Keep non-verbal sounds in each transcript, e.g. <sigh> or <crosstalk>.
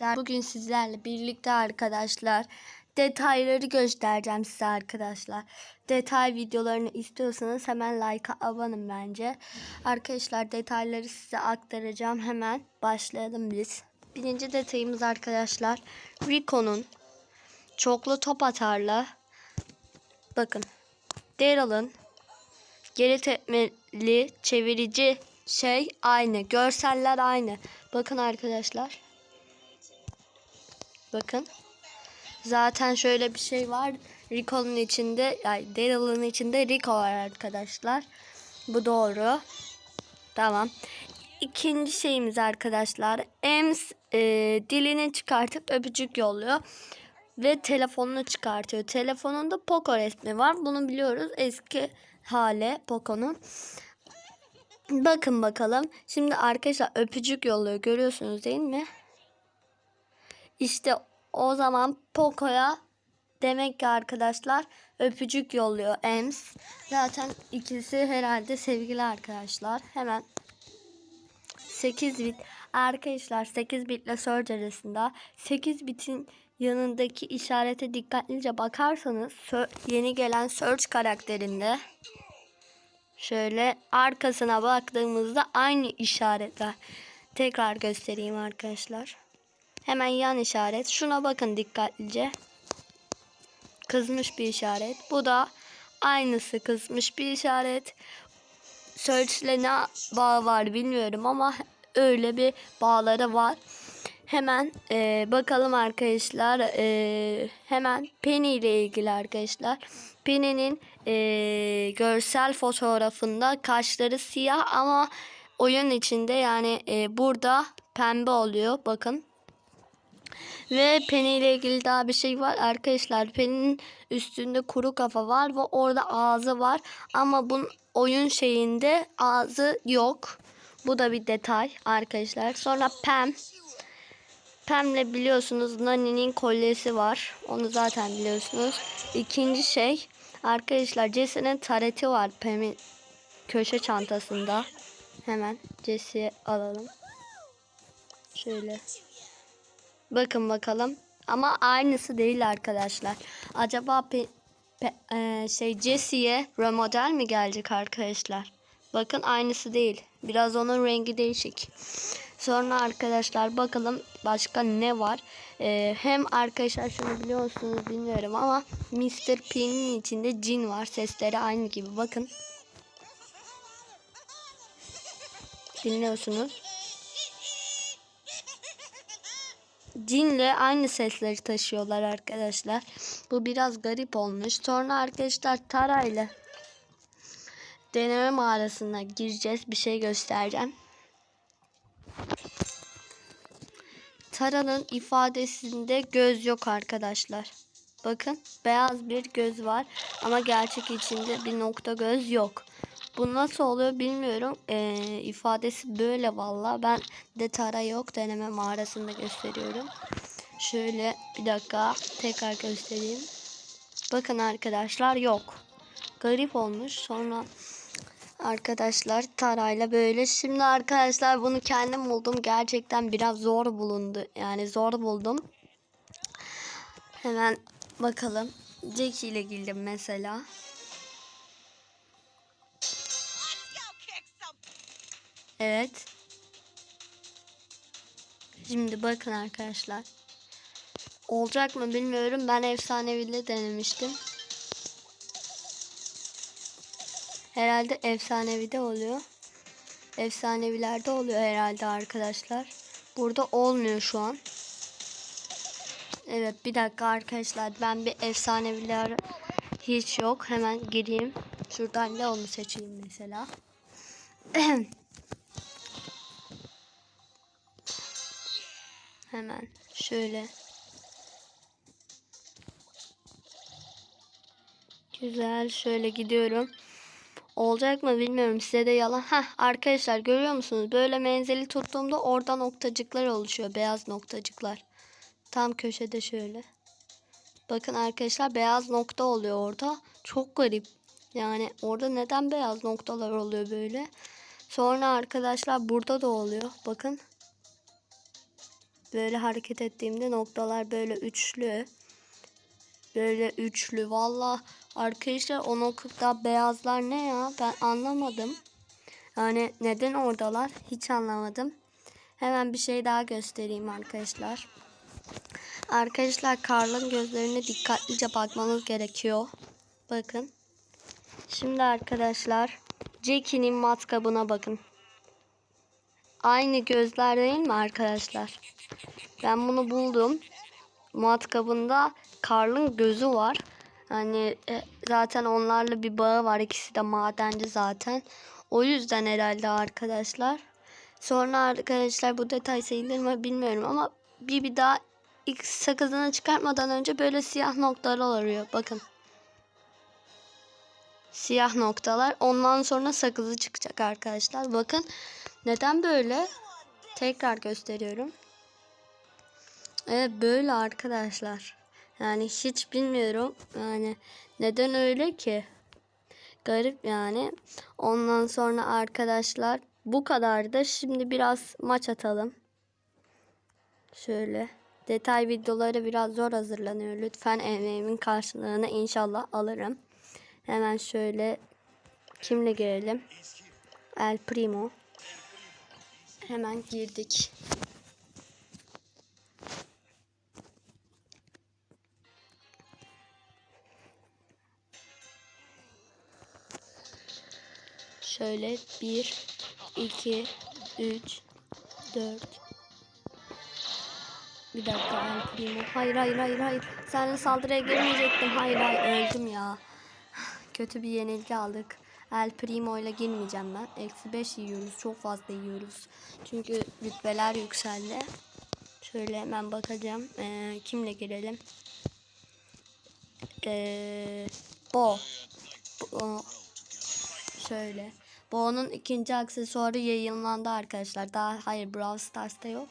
arkadaşlar. Bugün sizlerle birlikte arkadaşlar detayları göstereceğim size arkadaşlar. Detay videolarını istiyorsanız hemen like'a abanın bence. Arkadaşlar detayları size aktaracağım. Hemen başlayalım biz. Birinci detayımız arkadaşlar Rico'nun çoklu top atarla bakın Daryl'ın geri tepmeli çevirici şey aynı. Görseller aynı. Bakın arkadaşlar. Bakın. Zaten şöyle bir şey var. Rico'nun içinde yani Daryl'ın içinde Rico var arkadaşlar. Bu doğru. Tamam. İkinci şeyimiz arkadaşlar. Ems e, dilini çıkartıp öpücük yolluyor. Ve telefonunu çıkartıyor. Telefonunda Poco resmi var. Bunu biliyoruz. Eski hale Poco'nun. Bakın bakalım. Şimdi arkadaşlar öpücük yolluyor. Görüyorsunuz değil mi? İşte o zaman Poco'ya demek ki arkadaşlar öpücük yolluyor Ems. Zaten ikisi herhalde sevgili arkadaşlar. Hemen 8 bit arkadaşlar 8 bitle Surge arasında 8 bitin yanındaki işarete dikkatlice bakarsanız yeni gelen Surge karakterinde şöyle arkasına baktığımızda aynı işaretler. Tekrar göstereyim arkadaşlar. Hemen yan işaret. Şuna bakın dikkatlice. Kızmış bir işaret. Bu da aynısı kızmış bir işaret. Search'le ne bağ var bilmiyorum ama öyle bir bağları var. Hemen e, bakalım arkadaşlar. E, hemen Penny ile ilgili arkadaşlar. Penny'nin e, görsel fotoğrafında kaşları siyah ama oyun içinde yani e, burada pembe oluyor. Bakın. Ve Penny ile ilgili daha bir şey var arkadaşlar. Penny'nin üstünde kuru kafa var ve orada ağzı var. Ama bunun oyun şeyinde ağzı yok. Bu da bir detay arkadaşlar. Sonra Pam. Pam'le biliyorsunuz Nani'nin kolyesi var. Onu zaten biliyorsunuz. İkinci şey arkadaşlar Jesse'nin tareti var Pam'in köşe çantasında. Hemen Jesse'yi alalım. Şöyle. Bakın bakalım. Ama aynısı değil arkadaşlar. Acaba pe, pe, e, şey Jesse'ye remodel mi gelecek arkadaşlar? Bakın aynısı değil. Biraz onun rengi değişik. Sonra arkadaşlar bakalım başka ne var. Ee, hem arkadaşlar şunu biliyorsunuz bilmiyorum ama Mr. P'nin içinde cin var. Sesleri aynı gibi bakın. Dinliyorsunuz. Cinle aynı sesleri taşıyorlar arkadaşlar. Bu biraz garip olmuş. Sonra arkadaşlar Tara ile deneme mağarasına gireceğiz. Bir şey göstereceğim. Tara'nın ifadesinde göz yok arkadaşlar. Bakın beyaz bir göz var ama gerçek içinde bir nokta göz yok. Bu nasıl oluyor bilmiyorum. Ee, ifadesi böyle valla. Ben de Tara yok deneme mağarasında gösteriyorum. Şöyle bir dakika tekrar göstereyim. Bakın arkadaşlar yok. Garip olmuş. Sonra arkadaşlar tarayla böyle. Şimdi arkadaşlar bunu kendim buldum. Gerçekten biraz zor bulundu. Yani zor buldum. Hemen bakalım. Jackie ile girdim mesela. Evet. Şimdi bakın arkadaşlar. Olacak mı bilmiyorum. Ben efsaneviyle denemiştim. Herhalde efsanevi de oluyor. Efsanevilerde oluyor herhalde arkadaşlar. Burada olmuyor şu an. Evet bir dakika arkadaşlar. Ben bir efsaneviler hiç yok. Hemen gireyim. Şuradan ne onu seçeyim mesela. <clears throat> Hemen şöyle. Güzel şöyle gidiyorum. Olacak mı bilmiyorum size de yalan. Heh arkadaşlar görüyor musunuz? Böyle menzili tuttuğumda orada noktacıklar oluşuyor. Beyaz noktacıklar. Tam köşede şöyle. Bakın arkadaşlar beyaz nokta oluyor orada. Çok garip. Yani orada neden beyaz noktalar oluyor böyle? Sonra arkadaşlar burada da oluyor. Bakın. Böyle hareket ettiğimde noktalar böyle üçlü. Böyle üçlü. Valla arkadaşlar o nokta beyazlar ne ya? Ben anlamadım. Yani neden oradalar? Hiç anlamadım. Hemen bir şey daha göstereyim arkadaşlar. Arkadaşlar Karl'ın gözlerine dikkatlice bakmanız gerekiyor. Bakın. Şimdi arkadaşlar Jackie'nin matkabına bakın. Aynı gözler değil mi arkadaşlar? Ben bunu buldum. Matkabında Karl'ın gözü var. Hani e, zaten onlarla bir bağı var. İkisi de madenci zaten. O yüzden herhalde arkadaşlar. Sonra arkadaşlar bu detay sayılır mı bilmiyorum ama bir bir daha ilk sakızını çıkartmadan önce böyle siyah noktalar oluyor. Bakın. Siyah noktalar. Ondan sonra sakızı çıkacak arkadaşlar. Bakın. Neden böyle? Tekrar gösteriyorum. Evet böyle arkadaşlar. Yani hiç bilmiyorum. Yani neden öyle ki? Garip yani. Ondan sonra arkadaşlar bu kadar da şimdi biraz maç atalım. Şöyle. Detay videoları biraz zor hazırlanıyor. Lütfen emeğimin karşılığını inşallah alırım. Hemen şöyle kimle girelim? El Primo. Hemen girdik. Şöyle 1, 2, 3, 4. Bir dakika El Primo. Hayır hayır hayır hayır. Seninle saldırıya girmeyecektim. Hayır hayır öldüm ya. Kötü bir yenilgi aldık. El Primo ile girmeyeceğim ben. Eksi 5 yiyoruz. Çok fazla yiyoruz. Çünkü rütbeler yükseldi. Şöyle hemen bakacağım. Ee, kimle girelim? Ee, Bo. Bo. Şöyle. Bo'nun ikinci aksesuarı yayınlandı arkadaşlar. Daha hayır Brawl Stars'ta yok.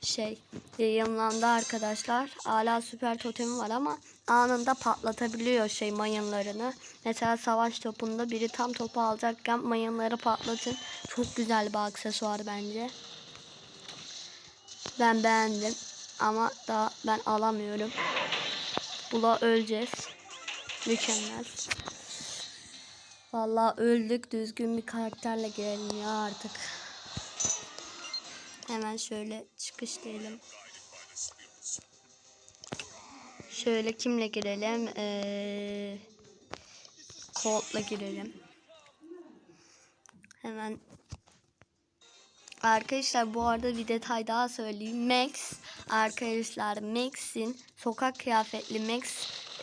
Şey yayınlandı arkadaşlar. Hala süper totemi var ama anında patlatabiliyor şey mayınlarını. Mesela savaş topunda biri tam topu alacakken mayınları patlatın. Çok güzel bir aksesuar bence. Ben beğendim. Ama daha ben alamıyorum. Bula öleceğiz. Mükemmel. Vallahi öldük. Düzgün bir karakterle girelim ya artık. Hemen şöyle çıkış diyelim. Şöyle kimle girelim? Ee, Colt'la girelim. Hemen Arkadaşlar bu arada bir detay daha söyleyeyim. Max arkadaşlar Max'in sokak kıyafetli Max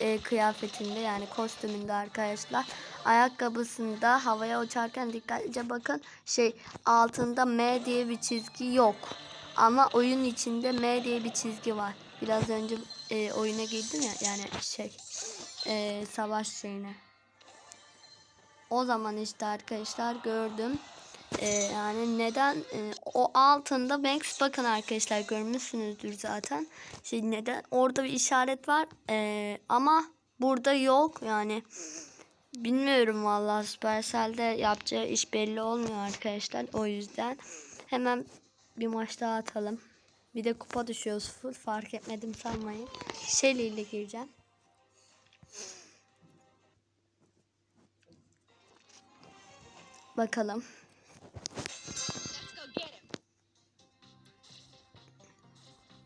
e, kıyafetinde yani kostümünde arkadaşlar ayakkabısında havaya uçarken dikkatlice bakın şey altında M diye bir çizgi yok. Ama oyun içinde M diye bir çizgi var. Biraz önce e, oyuna girdim ya yani şey e, savaş şeyine. O zaman işte arkadaşlar gördüm. Ee, yani neden e, o altında Banks bakın arkadaşlar görmüşsünüzdür zaten. Şey neden orada bir işaret var ee, ama burada yok yani. Bilmiyorum vallahi Supercell'de yapacağı iş belli olmuyor arkadaşlar. O yüzden hemen bir maç daha atalım. Bir de kupa düşüyoruz full fark etmedim sanmayın. Shelly ile gireceğim. Bakalım.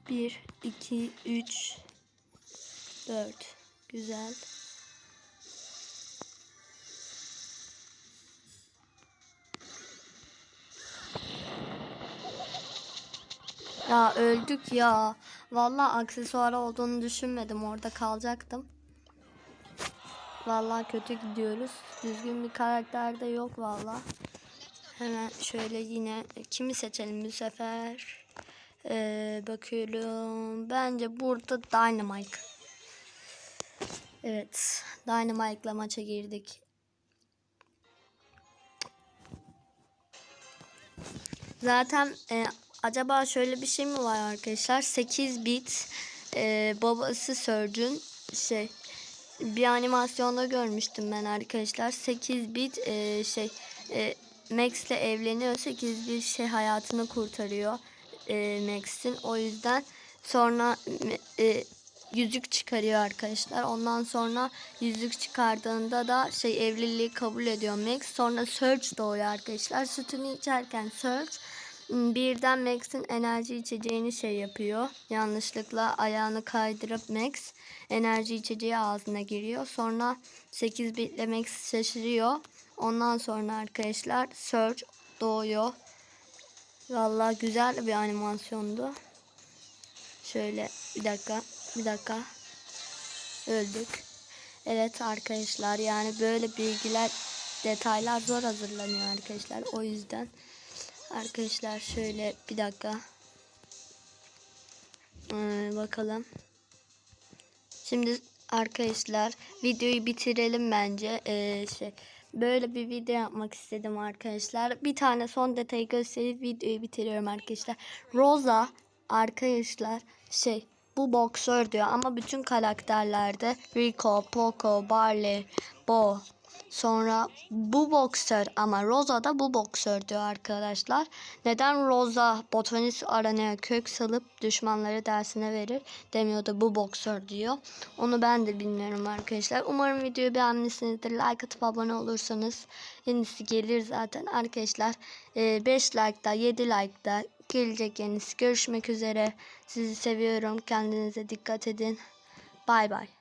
Bir, iki, üç, dört. Güzel. Ya öldük ya. Vallahi aksesuar olduğunu düşünmedim. Orada kalacaktım. Vallahi kötü gidiyoruz. Düzgün bir karakter de yok vallahi. Hemen şöyle yine kimi seçelim bu sefer? Ee, bakıyorum. Bence burada Dynamite. Evet. Dynamite'la maça girdik. Zaten e, acaba şöyle bir şey mi var arkadaşlar? 8 bit e, babası Surge'ün şey bir animasyonda görmüştüm ben arkadaşlar. 8 bit e, şey e, Max'le evleniyor. 8 bit şey hayatını kurtarıyor. e, Max'in. O yüzden sonra e, yüzük çıkarıyor arkadaşlar. Ondan sonra yüzük çıkardığında da şey evliliği kabul ediyor Max. Sonra Surge doğuyor arkadaşlar. Sütünü içerken Surge birden Max'in enerji içeceğini şey yapıyor. Yanlışlıkla ayağını kaydırıp Max enerji içeceği ağzına giriyor. Sonra 8 bitle Max şaşırıyor. Ondan sonra arkadaşlar Surge doğuyor. Vallahi güzel bir animasyondu. Şöyle bir dakika. Bir dakika. Öldük. Evet arkadaşlar yani böyle bilgiler detaylar zor hazırlanıyor arkadaşlar. O yüzden arkadaşlar şöyle bir dakika. Ee, bakalım. Şimdi arkadaşlar videoyu bitirelim bence. Ee, şey böyle bir video yapmak istedim arkadaşlar. Bir tane son detayı gösterip videoyu bitiriyorum arkadaşlar. Rosa arkadaşlar şey bu boksör diyor ama bütün karakterlerde Rico, Poco, Barley, Bo Sonra bu boksör ama Rosa da bu boksör diyor arkadaşlar. Neden Rosa botanist aranaya kök salıp düşmanları dersine verir demiyor da bu boksör diyor. Onu ben de bilmiyorum arkadaşlar. Umarım videoyu beğenmişsinizdir. Like atıp abone olursanız yenisi gelir zaten arkadaşlar. 5 like'da 7 like'da gelecek yenisi. Görüşmek üzere. Sizi seviyorum. Kendinize dikkat edin. Bay bay.